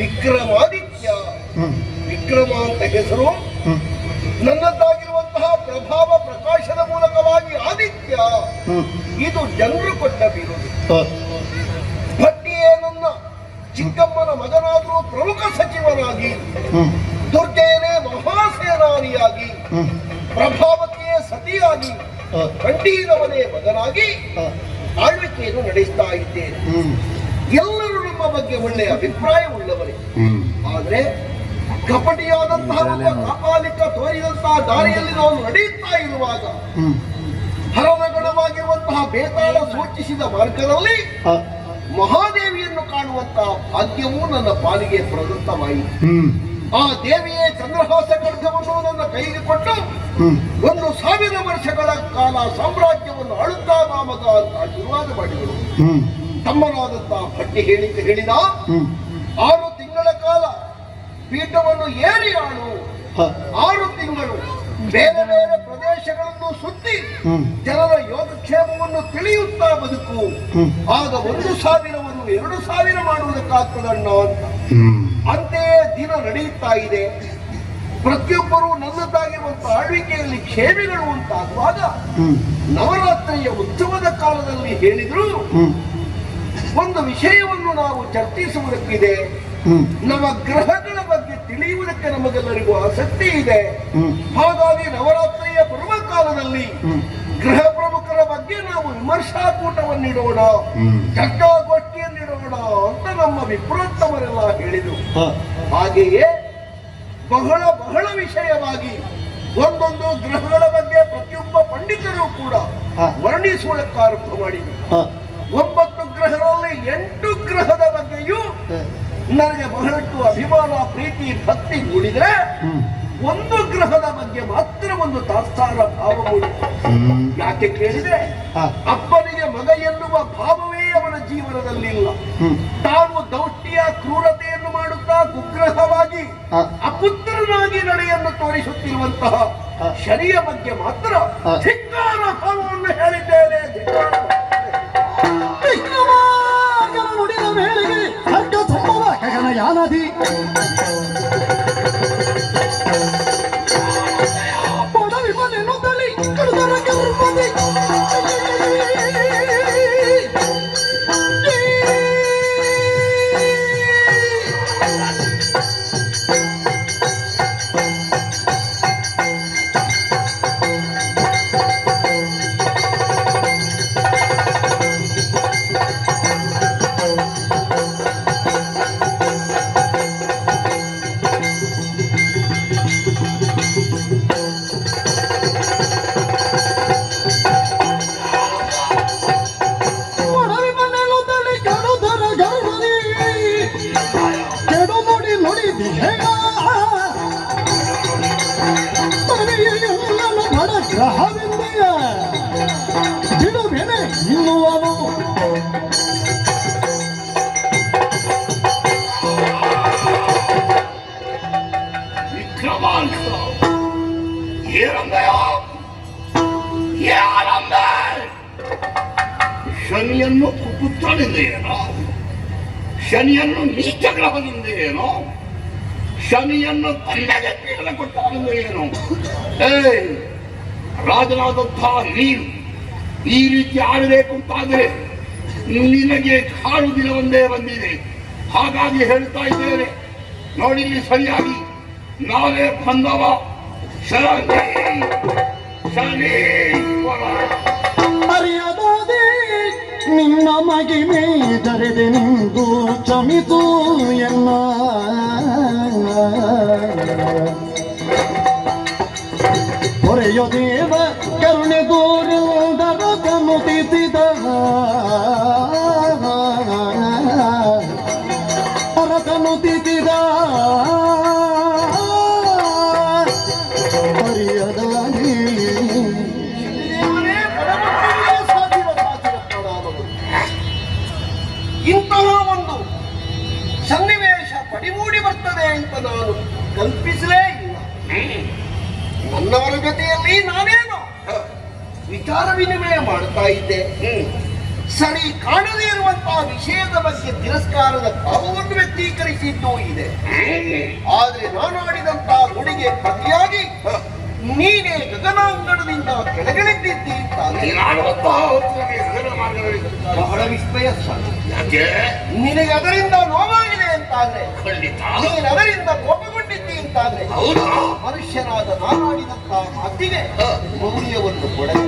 ವಿಕ್ರಮಾದಿತ್ಯ. ವಿಕ್ರಮ ಅಂತ ಹೆಸರು. ನನ್ನದ್ದಾಗಿರುವಂತಹ ಪ್ರಭಾವ ಪ್ರಕಾಶದ ಮೂಲಕವಾಗಿ ಆದಿತ್ಯ. ಇದು ಜನರು ಕೊಟ್ಟ ಬಿರುದು. ಭಟ್ಟಿಯೇ ನನ್ನ ಚಿಕ್ಕಮ್ಮನ ಮಗನಾದರೂ ಪ್ರಮುಖ ಸಚಿವನಾಗಿ ದುರ್ಗೇನೆ ಮಹಾಸೇನಾನಿಯಾಗಿ ಪ್ರಭಾವತಿಯೇ ಸತಿಯಾಗಿ ಕಂಠೀರವನೇ ಮಗನಾಗಿ ಆಳ್ವಿಕೆಯನ್ನು ನಡೆಸ್ತಾ ಇದ್ದೇನೆ. ನಮ್ಮ ಬಗ್ಗೆ ಒಳ್ಳೆಯ ಅಭಿಪ್ರಾಯ ಉಳ್ಳವರೇ. ಆದ್ರೆ ಕಪಟಿಯಾದಂತಹ ಕಾಪಾಲಿಕ ತೋರಿದಂತಹ ದಾರಿಯಲ್ಲಿ ನಾವು ನಡೆಯುತ್ತಾ ಇರುವಾಗ ಹರದಗಣವಾಗಿರುವಂತಹ ಬೇತಾಳ ಸೂಚಿಸಿದ ಮಾರ್ಗದಲ್ಲಿ ಮಹಾದೇವಿಯನ್ನು ಕಾಣುವಂತಹ ಭಾಗ್ಯವೂ ನನ್ನ ಪಾಲಿಗೆ ಪ್ರದತ್ತವಾಯಿತು. ಆ ದೇವಿಯೇ ಚಂದ್ರಹಾಸ ಖಡ್ಗವನ್ನು ನನ್ನ ಕೈಗೆ ಕೊಟ್ಟು ಒಂದು ಸಾವಿರ ವರ್ಷಗಳ ಕಾಲ ಸಾಮ್ರಾಜ್ಯವನ್ನು ಆಳುತ್ತಾ ಮಾಮಗ ಅಂತ ಆಶೀರ್ವಾದ ಮಾಡಿದರು ತಮ್ಮನಾದಂತಹ ಪಟ್ಟಿ ಹೇಳಿ ಹೇಳಿದ ಆರು ತಿಂಗಳ ಕಾಲ ಪೀಠವನ್ನು ಏರಿ ಆಳು. ಆರು ತಿಂಗಳು ಬೇರೆ ಬೇರೆ ಪ್ರದೇಶಗಳನ್ನು ಸುತ್ತಿ ಜನರ ಯೋಗಕ್ಷೇಮವನ್ನು ತಿಳಿಯುತ್ತಾ ಬದುಕು. ಆಗ ಒಂದು ಸಾವಿರವನ್ನು ಎರಡು ಸಾವಿರ ಮಾಡುವುದಕ್ಕಾಗ್ತದಣ್ಣ ಅಂತ. ಅಂತೆಯೇ ದಿನ ನಡೆಯುತ್ತಾ ಇದೆ. ಪ್ರತಿಯೊಬ್ಬರೂ ನನ್ನದಾಗಿರುವಂತಹ ಆಳ್ವಿಕೆಯಲ್ಲಿ ಕ್ಷೇಮಿಗಳು ಅಂತಾಗುವಾಗ ನವರಾತ್ರಿಯ ಉತ್ಸವದ ಕಾಲದಲ್ಲಿ ಹೇಳಿದ್ರು ಒಂದು ವಿಷಯವನ್ನು ನಾವು ಚರ್ಚಿಸುವುದಕ್ಕಿದೆ. ನಮ್ಮ ಗ್ರಹಗಳ ಬಗ್ಗೆ ತಿಳಿಯುವುದಕ್ಕೆ ನಮಗೆಲ್ಲರಿಗೂ ಆಸಕ್ತಿ ಇದೆ. ಹಾಗಾಗಿ ನವರಾತ್ರಿಯ ಪರ್ವಕಾಲದಲ್ಲಿ ಗೃಹ ಪ್ರಮುಖರ ಬಗ್ಗೆ ನಾವು ವಿಮರ್ಶಾಕೂಟವನ್ನಿಡೋಣ ಚರ್ಚಾಗೋಷ್ಠಿಯನ್ನಿಡೋಣ ಅಂತ ನಮ್ಮ ವಿಪ್ರೋತ್ತಮರೆಲ್ಲ ಹೇಳಿದರು. ಹಾಗೆಯೇ ಬಹಳ ಬಹಳ ವಿಷಯವಾಗಿ ಒಂದೊಂದು ಗ್ರಹಗಳ ಬಗ್ಗೆ ಪ್ರತಿಯೊಬ್ಬ ಪಂಡಿತರು ಕೂಡ. ವರ್ಣಿಸುವುದಕ್ಕೆ ಆರಂಭ ಮಾಡಿದರು. ಗ್ರಹಗಳಲ್ಲಿ ಎಂಟು ಗ್ರಹದ ಬಗ್ಗೆಯೂ ನನಗೆ ಬಹಳಷ್ಟು ಅಭಿಮಾನ ಪ್ರೀತಿ ಭಕ್ತಿ ಮೂಡಿದ್ರೆ ಒಂದು ಗ್ರಹದ ಬಗ್ಗೆ ಮಾತ್ರ ಒಂದು ತಾತ್ಸಾರ ಭಾವ ಮೂಡಿದೆ ಯಾಕೆ ಕೇಳಿದ್ರೆ ಅಪ್ಪನಿಗೆ ಮಗ ಎನ್ನುವ ಭಾವವೇ ಅವನ ಜೀವನದಲ್ಲಿಲ್ಲ. ತಾನು ದೌಷ್ಟಿಯ ಕ್ರೂರತೆಯನ್ನು ಮಾಡುತ್ತಾ ಕುಗ್ರಹವಾಗಿ. ಅಪುತ್ರನಾಗಿ ನಡೆಯನ್ನು ತೋರಿಸುತ್ತಿರುವಂತಹ. ಶನಿಯ ಬಗ್ಗೆ ಮಾತ್ರ সমাধি ಬಡ ಗ್ರಹವಿಂದೆಯ ಏನಂದಯ ಏನಂದ ಶನಿಯನ್ನು ಕುಪುತ್ರನಿಂದ ಏನೋ ಶನಿಯನ್ನು ಗ್ರಹದಿಂದ ಏನೋ ಶನಿಯನ್ನು ಪೀಡನ ಕೊಟ್ಟಾಗಲು ಏನು? ಏ ರಾಜನಾದಂತಹ ನೀನು, ಈ ರೀತಿ ಆಡಬೇಕು ಅಂತಾದರೆ ನಿನಗೆ ಕಾಳು ದಿನ ಒಂದೇ ಬಂದಿದೆ. ಹಾಗಾಗಿ ಹೇಳ್ತಾ ಇದ್ದೇನೆ. ನೋಡಿ ಸರಿಯಾಗಿ. ನಾವೇ ಬಂದವ. ಶರಣ ಅರಿಯದಾದೆ ನಿನ್ನ ಮಗಿಮೆ ಜರೆದೆ ನಿಂದು ಚಮಿತು ಎನ್ನ. ಹೊರೆಯೋ ದೇವ ಕರುಣೆ ದೂರ ಕಣ್ಣು ತಿದ್ದಿದ ಪಡಿಮೂಡಿ ಬರ್ತದೆ ಅಂತ ನಾನು ಕಲ್ಪಿಸಲೇ ಇಲ್ಲ. ನನ್ನವರ ಜೊತೆಯಲ್ಲಿ ನಾನೇನು ವಿಚಾರ ವಿನಿಮಯ ಮಾಡ್ತಾ ಇದ್ದೆ. ಸರಿ ಕಾಣದೇ ಇರುವಂತಹ ವಿಷಯದ ಬಗ್ಗೆ ತಿರಸ್ಕಾರದ ಭಾವವನ್ನು ವ್ಯಕ್ತೀಕರಿಸಿದ್ದು ಇದೆ. ಆದ್ರೆ ನಾನು ಆಡಿದಂತಹ ನುಡಿಗೆ ಪ್ರತಿಯಾಗಿ ನೀನೇ ಗಗನಾಂಗಣದಿಂದ ಕೆಳಗಿಳಿದ್ದಿದ್ದಿ ಬಹಳ ವಿಸ್ಮಯ ನಿನಗೆ ಅದರಿಂದ ನೋವಾಗಿದೆ ಅಂತಾದ್ರೆ ನೀನವರಿಂದ ಕೋಪಗೊಂಡಿದ್ದಿ ಅಂತಾದ್ರೆ ಮನುಷ್ಯನಾದ ನಾನಾಡಿದಂತಹ ಮಾತಿಗೆ. ಮೌಲ್ಯವನ್ನು ಕೊಡಲಿ.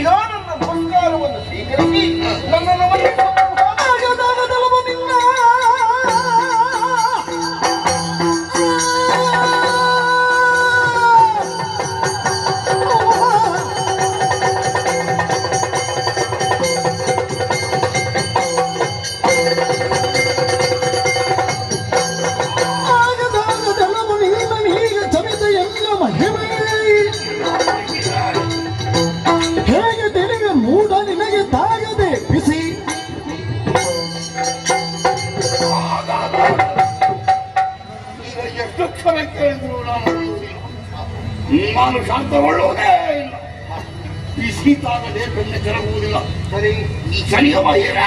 ಇದೋ ನನ್ನ ನಮಸ್ಕಾರವನ್ನು ಸ್ವೀಕರಿಸಿ ನನ್ನನ್ನು ನಾನು ಶಾಂತಗೊಳ್ಳುವುದೇ ಇಲ್ಲ. ಈ ಶೀತಾಗದೆ ಬೆನ್ನ ಕೆರಗುವುದಿಲ್ಲ ಸರಿ ಈ ಚಳಿಯ ಬಾಯಿರ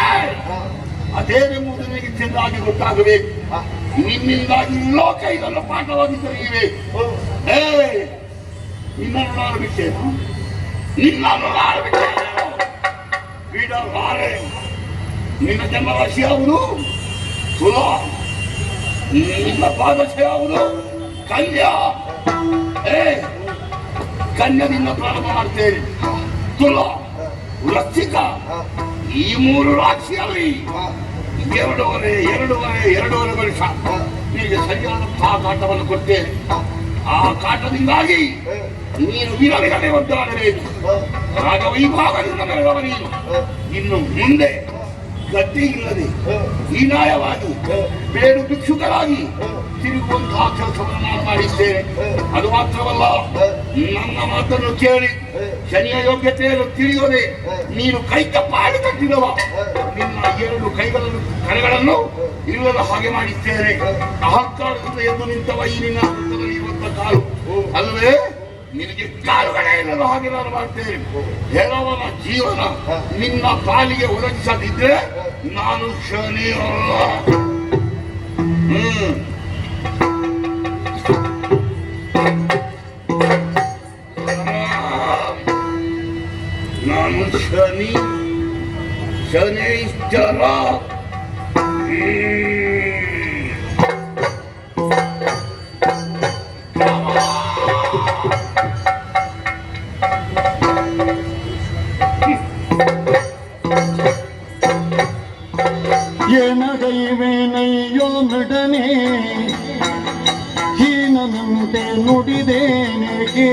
ಅದೇನೆಂಬುದು ನನಗೆ ಚೆನ್ನಾಗಿ ಗೊತ್ತಾಗಬೇಕು. ನಿನ್ನಿಂದಾಗಿ ಲೋಕ ಇದನ್ನು ಪಾಠವಾಗಿ ತಿಳಿಯಬೇಕು ಏ ನಿನ್ನನ್ನು ನಾನು ಬಿಟ್ಟೇನು? ನಿನ್ನನ್ನು ನಾನು ಬಿಟ್ಟೇನು? ಬಿಡಲಾರೆ ನಿನ್ನ ಜನ್ಮ ರಾಶಿ ಯಾವುದು? ಸುಲ. ನಿನ್ನ ಪಾದಶ ಯಾವುದು? ಕನ್ಯಾ. ಕನ್ಯದಿಂದ ಪ್ರಾರಂಭ ಮಾಡ್ತೇನೆ ತುಲ, ವೃಶ್ಚಿಕ, ಈ ಮೂರು ರಾಶಿಯಲ್ಲಿ ಎರಡೂವರೆ ಎರಡೂವರೆ ಎರಡೂವರೆ ವರ್ಷ. ನಿಮಗೆ ಸರಿಯಾದಂತಹ ಕಾಟವನ್ನು ಕೊಡ್ತೇನೆ ಆ ಕಾಟದಿಂದಾಗಿ ನೀನು ವಿರವಿರದೆ ಒದ್ದಾಡಬೇಕು. ರಾಗವೈಭಾಗದಿಂದ ಬೆಳೆದವ ನೀನು. ಇನ್ನು ಮುಂದೆ ಗದ್ದೆ ಇಲ್ಲದೆ ಹೀನಾಯವಾಗಿ ಬೇಡು ಭಿಕ್ಷುಕರಾಗಿ ತಿರುಗುವಂತಹ ಕೆಲಸವನ್ನು ನಾನು ಮಾಡಿದ್ದೇನೆ. ಅದು ಮಾತ್ರವಲ್ಲ, ನನ್ನ ಮಾತನ್ನು ಕೇಳಿ ಶನಿಯ ಯೋಗ್ಯತೆಯನ್ನು ತಿಳಿಯೋದೆ ನೀನು ಕೈ ತಪ್ಪಾಡಿ ತಟ್ಟಿದವ ನಿನ್ನ ಎರಡು ಕೈಗಳನ್ನು, ಕರೆಗಳನ್ನು ಇಲ್ಲದ ಹಾಗೆ ಮಾಡಿದ್ದೇನೆ. ಅಹಂಕಾರದಿಂದ ಎದ್ದು ನಿಂತವ ಈ ನಿನ್ನ ಕಾಲು ಅಲ್ಲವೇ? ನಿನಗೆ ಕಾಲುಗಳೇ ಇಲ್ಲದ ಹಾಗೆ ನಾನು ಮಾಡ್ತೇನೆ ಹೆರವನ ಜೀವನ ನಿನ್ನ ಪಾಲಿಗೆ ಒದಗಿಸದಿದ್ರೆ ನಾನು ಶನಿ ಅಲ್ಲ ಹ್ಮ್ ನಾನು ಶನಿ ಶನೈಶ್ಚರ ಹ್ಮ್. ಏನಗೈವೇನಯ್ಯೋ ನಡನೆ ಹೀನನಂತೆ ನುಡಿದೇನೆಗೆ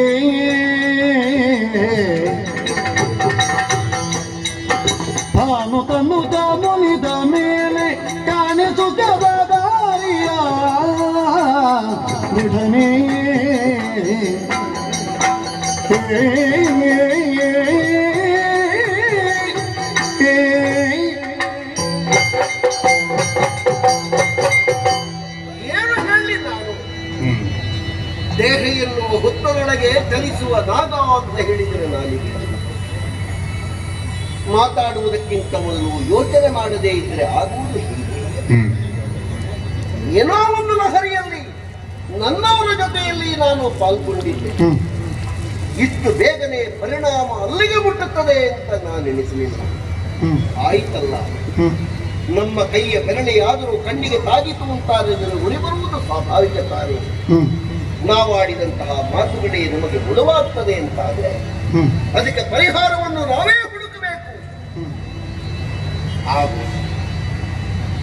ತಾನು ತನ್ನು ಮುನಿದ ಮೇಲೆ ಕಾಣಿಸುತ್ತದ ದಾರಿಯ ನಿಡನೆ ಏನು ಹುತ್ತದೊಳಗೆ ಚಲಿಸುವ ನಾಗ ಅಂತ ಹೇಳಿದರೆ ನಾಲಿಗೆ ಮಾತಾಡುವುದಕ್ಕಿಂತ ಮೊದಲು ಯೋಚನೆ ಮಾಡದೇ ಇದ್ರೆ ಆಗುವುದು ಹೀಗೆ. ಏನೋ ಒಂದು ಲಹರಿಯಲ್ಲಿ ನನ್ನವರ ಜೊತೆಯಲ್ಲಿ ನಾನು ಪಾಲ್ಗೊಂಡಿದ್ದೆ. ಇಷ್ಟು ಬೇಗನೆ ಪರಿಣಾಮ ಅಲ್ಲಿಗೆ ಮುಟ್ಟುತ್ತದೆ ಅಂತ ನಾನು ಎಣಿಸಲಿಲ್ಲ ಆಯ್ತಲ್ಲ. ನಮ್ಮ ಕೈಯ ಬೆರಳೆಯಾದರೂ ಕಣ್ಣಿಗೆ ತಾಗಿತು ಅಂತಾದರೆ ಉರಿ ಬರುವುದು ಸ್ವಾಭಾವಿಕ ಕಾರ್ಯ. ನಾವಾಡಿದಂತಹ ಮಾತುಗಳೇ ನಮಗೆ ಮುಳುವಾಗ್ತದೆ ಅಂತಾದ್ರೆ ಅದಕ್ಕೆ ಪರಿಹಾರವನ್ನು ನಾವೇ ಹುಡುಕಬೇಕು. ಹಾಗೂ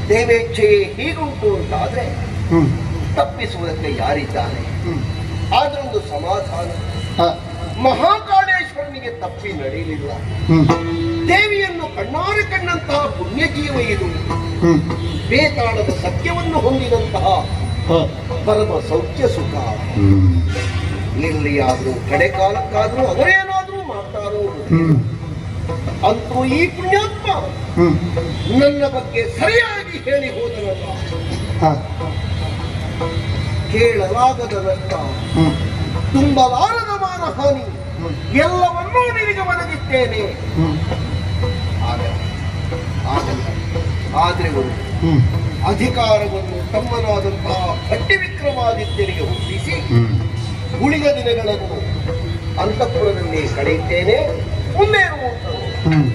ದೇವೇಚ್ಛೆಯೇ ಹೀಗುಂಟು ಅಂತಾದ್ರೆ ತಪ್ಪಿಸುವುದಕ್ಕೆ ಯಾರಿದ್ದಾನೆ ಆದ್ರೊಂದು ಸಮಾಧಾನ. ಮಹಾಕಾಳೇಶ್ವರನಿಗೆ ತಪ್ಪಿ ನಡೆಯಲಿಲ್ಲ. ದೇವಿಯನ್ನು ಕಣ್ಣಾರೆ ಕಣ್ಣಂತಹ ಪುಣ್ಯಜೀವ ಇದು. ಬೇತಾಳದ ಸತ್ಯವನ್ನು ಹೊಂದಿದಂತಹ ಪರಮ ಸೌಖ್ಯ ಸುಖ. ನಿಲ್ಲಿ ಎಲ್ಲಿಯಾದ್ರೂ ಕಡೆ ಕಾಲಕ್ಕಾದ್ರೂ ಅವರೇನಾದ್ರೂ ಮಾಡ್ತಾರೋ. ಅಂತೂ ಈ ಪುಣ್ಯಾತ್ಮ ನನ್ನ ಬಗ್ಗೆ ಸರಿಯಾಗಿ ಹೇಳಿ ಹೋದನಲ್ಲ. ಹ, ಕೇಳಲಾಗದ ನಷ್ಟ ತುಂಬಲಾರದ ಮಾನಹಾನಿ ಎಲ್ಲವನ್ನೂ ನಿನಗೆ ಒದಗಿದ್ದೇನೆ ಆದರೆ ಆದ್ರೆ ಒಂದು ಅಧಿಕಾರವನ್ನು ತಮ್ಮನಾದಂತಹ ಭಟ್ಟಿ ವಿಕ್ರಮಾದಿತ್ಯನಿಗೆ ಒಪ್ಪಿಸಿ ಉಳಿದ ದಿನಗಳನ್ನು ಅಂತಃಪುರದಲ್ಲಿ ಕಳೆಯುತ್ತೇನೆ? ಹ್ಮ್